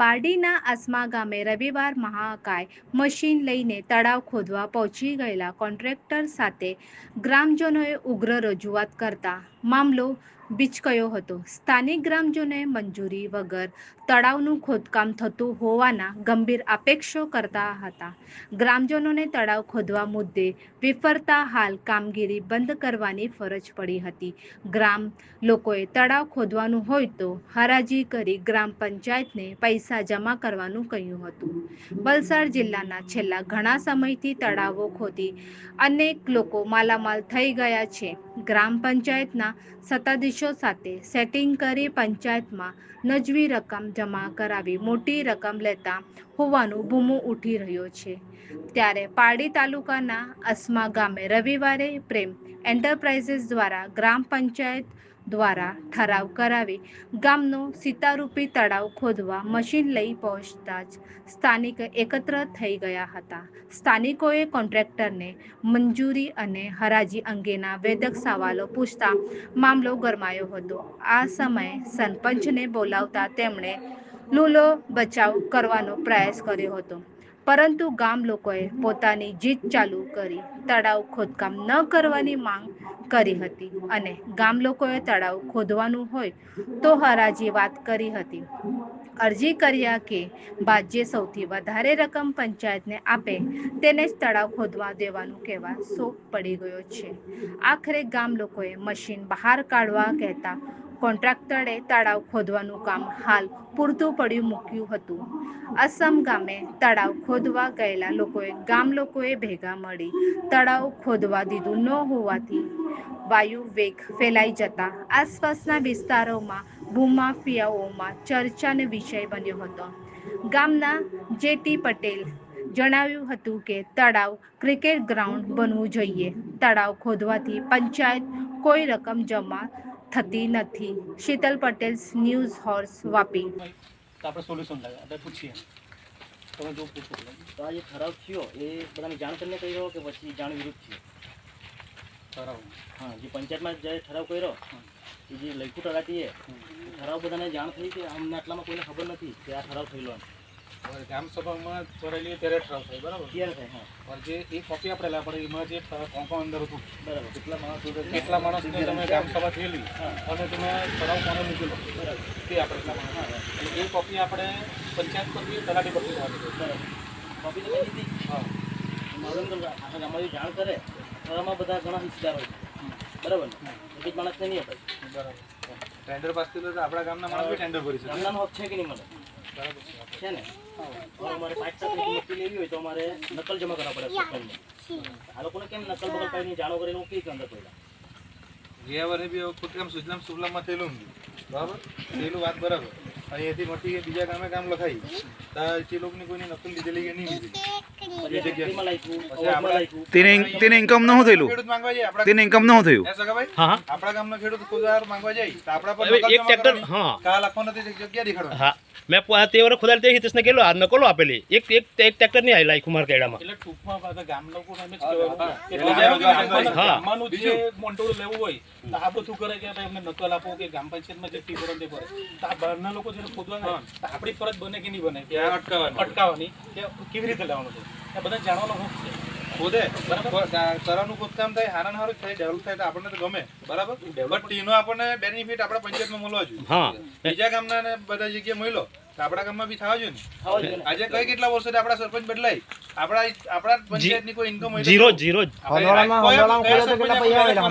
પારડીના આસમા ગામે રવિવાર મહાકાય મશીન લઈને તળાવ ખોદવા પહોંચી ગયેલા કોન્ટ્રાક્ટર સાથે ગ્રામજનોએ ઉગ્ર રજૂઆત કરતા મામલો બીચકયો હતો. સ્થાનિક ગ્રામજનોએ મંજૂરી વગર તળાવનું ખોદકામ થતું હોવાના ગંભીર અપેક્ષો કરતા હતા. ગ્રામજનોને તળાવ ખોદવા મુદ્દે વિફરતા હાલ કામગીરી બંધ કરવાની ફરજ પડી હતી. ગ્રામ લોકોએ તળાવ ખોદવાનું હોય તો હરાજી કરી ગ્રામ પંચાયતને પૈસા જમા કરવાનું કહ્યું હતું. વલસાડ જિલ્લાના છેલ્લા ઘણા સમયથી તળાવો ખોદી અનેક લોકો માલામાલ થઈ ગયા છે. ગ્રામ પંચાયતના સત્તાધીશો સાથે સેટિંગ કરી પંચાયતમાં નજવી રકમ જમા કરાવી મોટી રકમ લેતા હોવાનું બૂમો ઉઠી રહ્યો છે. ત્યારે પારડી તાલુકાના અસમા ગામે રવિવારે પ્રેમ એન્ટરપ્રાઇઝીસ દ્વારા ગ્રામ પંચાયત દ્વારા ઠરાવ કરાવી ગામનો સીતારૂપી તળાવ ખોદવા મશીન લઈ પહોંચતા જ સ્થાનિક એકત્ર થઈ ગયા હતા. સ્થાનિકોએ કોન્ટ્રાક્ટરને મંજૂરી અને હરાજી અંગેના વેદક સવાલો પૂછતા મામલો ગરમાયો હતો. આ સમયે સરપંચને બોલાવતા તેમણે લૂલો બચાવ કરવાનો પ્રયાસ કર્યો હતો. પરંતુ ગામ લોકોએ પોતાની જીત ચાલુ કરી, તળાવ ખોદકામ ન કરવાની માંગ કરી હતી. અને ગામ લોકોએ તળાવ ખોદવાનું હોય તો હરાજી વાત કરી હતી. અરજી કર્યા કે બાદ જે સૌથી વધારે રકમ પંચાયતને આપે તેને જ તળાવ ખોદવા દેવાનું કહેવા શોક પડી ગયો છે. આખરે ગામ લોકોએ મશીન બહાર કાઢવા કહેતા કોન્ટ્રાક્ટરે તળાવ ખોદવાનું કામ હાલ પૂરતું પડ્યું મૂક્યું હતું. અસમ ગામે તળાવ ખોદવા ગયેલા લોકોએ ગામ લોકોએ ભેગા મળી તળાવ ખોદવા દીધું ન હોવાથી વાયુ વેગ ફેલાઈ જતા આસપાસના વિસ્તારોમાં ભૂમાફિયાઓમાં ચર્ચાનો વિષય બન્યો હતો. ગામના જેટી પટેલ જણાવ્યું હતું કે તળાવ ક્રિકેટ ગ્રાઉન્ડ બનવું જોઈએ. તળાવ ખોદવાથી પંચાયત કોઈ રકમ જમા થતી નથી. Sheetal Patel news horse Vapi. તો આપણે સોલ્યુશન લાગે આપણે પૂછીએ. તમે જો પૂછો. તો આ જે ઠરાવ થયો એ બધાને જાણ કરીને કર્યો કે પછી જાણ વિરુદ્ધ થયો ઠરાવ. હા જે પંચાયતમાં જે ઠરાવ કર્યો એ જે લખ્યું એ ઠરાવ બધાને જાણ થઈ કે અમને આટલામાં કોઈને ખબર નથી કે આ ઠરાવ થયેલો એમ. ગ્રામ સભામાં ભરેલી ત્યારે ઠરાવ થાય બરાબર? ત્યારે થાય હા. પણ જે એ કોપી આપણે લાવવા પડે એમાં જે કોંકો અંદર હતું બરાબર. કેટલા માણસો છે? કેટલા માણસને તમે ગ્રામ સભા થયેલી. અને તમે ઠરાવ કોને મૂકેલો બરાબર. તે આપણે એટલા માણસ. એટલે એ કોપી આપણે પંચાયત પરથી તલાટી પરથી બરાબર. કોપી તમે લીધી. હા. ગામમાં એવી જાણ કરે ઠરાવમાં બધા ઘણા હિસ્સેદાર હોય છે. બરાબર એક જ માણસને નહીં અપાય. બરાબર. ટેન્ડર પાસ થયેલું તો આપણા ગામના માણસ બી ટેન્ડર ભરી શકે. ગામના હક છે કે નહીં મને? બરાબર? છે ને અમારે પાંચ સાત વીઘી લેવી હોય તો અમારે નકલ જમા કરવા પડે આ લોકોને કેમ નકલ બકલ કરીને જાણો કરીને મૂકી અંદર પહેલા ગયા વર્ષે બી હવે ખોટકામ સુજલામ સુફલામમાં થયેલું બરાબર થયેલું વાત બરાબર અહીંયાથી મટી બીજા ગામે કામ લખાઈ તો તે લોકોની કોઈની નકલ લીધેલી કે નહીં લીધી પછી પછી તેને તેને ઇન્કમ ન થયેલું. તેને ઇન્કમ ન થયું. હા આપણા ગામનો ખેડૂત ખુદાર માંગવા જાય તો આપણા પર એક ટ્રેક્ટર હા. કા લાખો નથી જગ્યા દેખાડો હા. મેં તે વર ખોદાલ તે હિતેશને કેલો આ નકલો આપેલી. એક એક એક ટ્રેક્ટર નહીં આય લાઈ કુમાર કેડામાં એટલે ટૂંકમાં બધા ગામ લોકો એમ જ હા. કહેવાનું. ગામ ગામ હા. ગામમાંનું જે મોન્ટોળું લેવું હોય તો આ બધું કરે કે ભાઈ અમને નકલ આપો કે ગ્રામ પંચાયતમાં જે ફી ભરો તે ભરે. તો આ બહારના લોકો જે ખોદવા આપણી ફરજ બને કે નહીં બને? કે અટકાવવાની. કે કેવી રીતે લેવાનું છે? એ બધા જાણવાનો હક છે. ખોદે? તરાનું ખોદકામ થાય હારા હારું થાય ડેવલપ થાય તો આપણને તો ગમે. બરાબર? બટ ટીનો આપણને બેનિફિટ આપણા પંચાયતમાં મળવા જોઈએ. હા. બીજા ગામના ને બધા જગ્યાએ મળ્યો તો આપણા ગામમાં બી થવા જોઈએ ને. થવા જોઈએ ને. આજે કઈ કેટલા વર્ષોથી આપણા સરપંચ બદલાય? આપણા આપણા પંચાયતની કોઈ ઇન્કમ હોય તો જીરો કહો. જીરો જ. હંડોળામાં- હંડોળામાં